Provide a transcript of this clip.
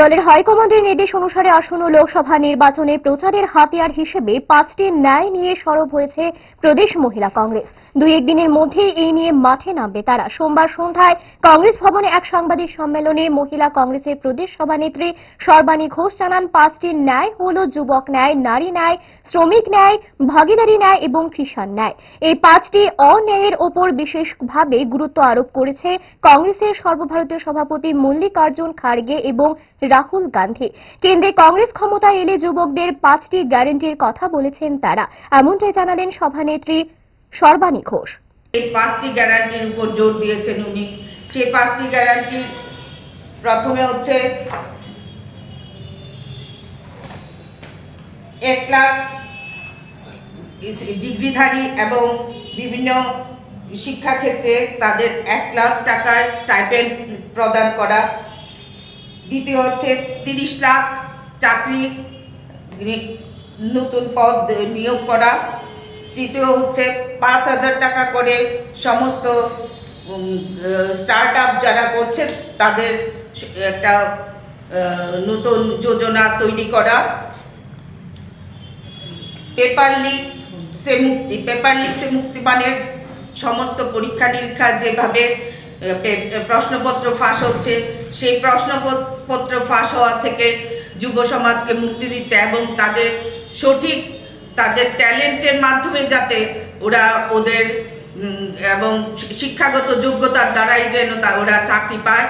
দলের হাইকমান্ডের নির্দেশ অনুসারে আসন্ন লোকসভা নির্বাচনে প্রচারের হাতিয়ার হিসেবে পাঁচটি ন্যায় নিয়ে সরব হয়েছে প্রদেশ মহিলা কংগ্রেস। দুই একদিনের মধ্যেই এই নিয়ে মাঠে নামবে তারা। সোমবার সন্ধ্যায় কংগ্রেস ভবনে এক সাংবাদিক সম্মেলনে মহিলা কংগ্রেসের প্রদেশ সভানেত্রী সর্বাণী ঘোষ জানান, পাঁচটি ন্যায় হল যুবক ন্যায়, নারী ন্যায়, শ্রমিক ন্যায়, ভাগিদারি ন্যায় এবং কৃষাণ ন্যায়। এই পাঁচটি অন্যায়ের ওপর বিশেষভাবে গুরুত্ব আরোপ করেছে কংগ্রেসের সর্বভারতীয় সভাপতি মল্লিকার্জুন খাড়গে এবং রাহুল গান্ধী। কেন্দ্রে কংগ্রেস ক্ষমতায় এলে যুবকদের পাঁচটি গ্যারান্টির কথা বলেছেন তারা। এমনটাই জানালেন সভানেত্রী সর্বাণী ঘোষ। এই পাঁচটি গ্যারান্টির উপর জোর দিয়েছেন উনি। সেই পাঁচটি গ্যারান্টি প্রথমে হচ্ছে এক লাখ ডিগ্রিধারী এবং বিভিন্ন শিক্ষাক্ষেত্রে তাদের এক লাখ টাকার স্টাইপেন্ড প্রদান করা দ্বিতীয় হচ্ছে তিরিশ লাখ চাকরি নতুন পদ নিয়োগ করা। তৃতীয় হচ্ছে পাঁচ হাজার টাকা করে সমস্ত স্টার্ট আপ যারা করছে, তাদের একটা নতুন যোজনা তৈরি করা। পেপার লিক সে মুক্তি, পেপার লিক সে মুক্তি মানে সমস্ত পরীক্ষা নিরীক্ষা যেভাবে প্রশ্নপত্র ফাঁস হচ্ছে। সেই প্রশ্নপত্র ফাঁস হওয়া থেকে যুব সমাজকে মুক্তি দিতে এবং তাদের সঠিক, তাদের ট্যালেন্টের মাধ্যমে যাতে ওরা ওদের এবং শিক্ষাগত যোগ্যতার দ্বারাই যেন তা, ওরা চাকরি পায়।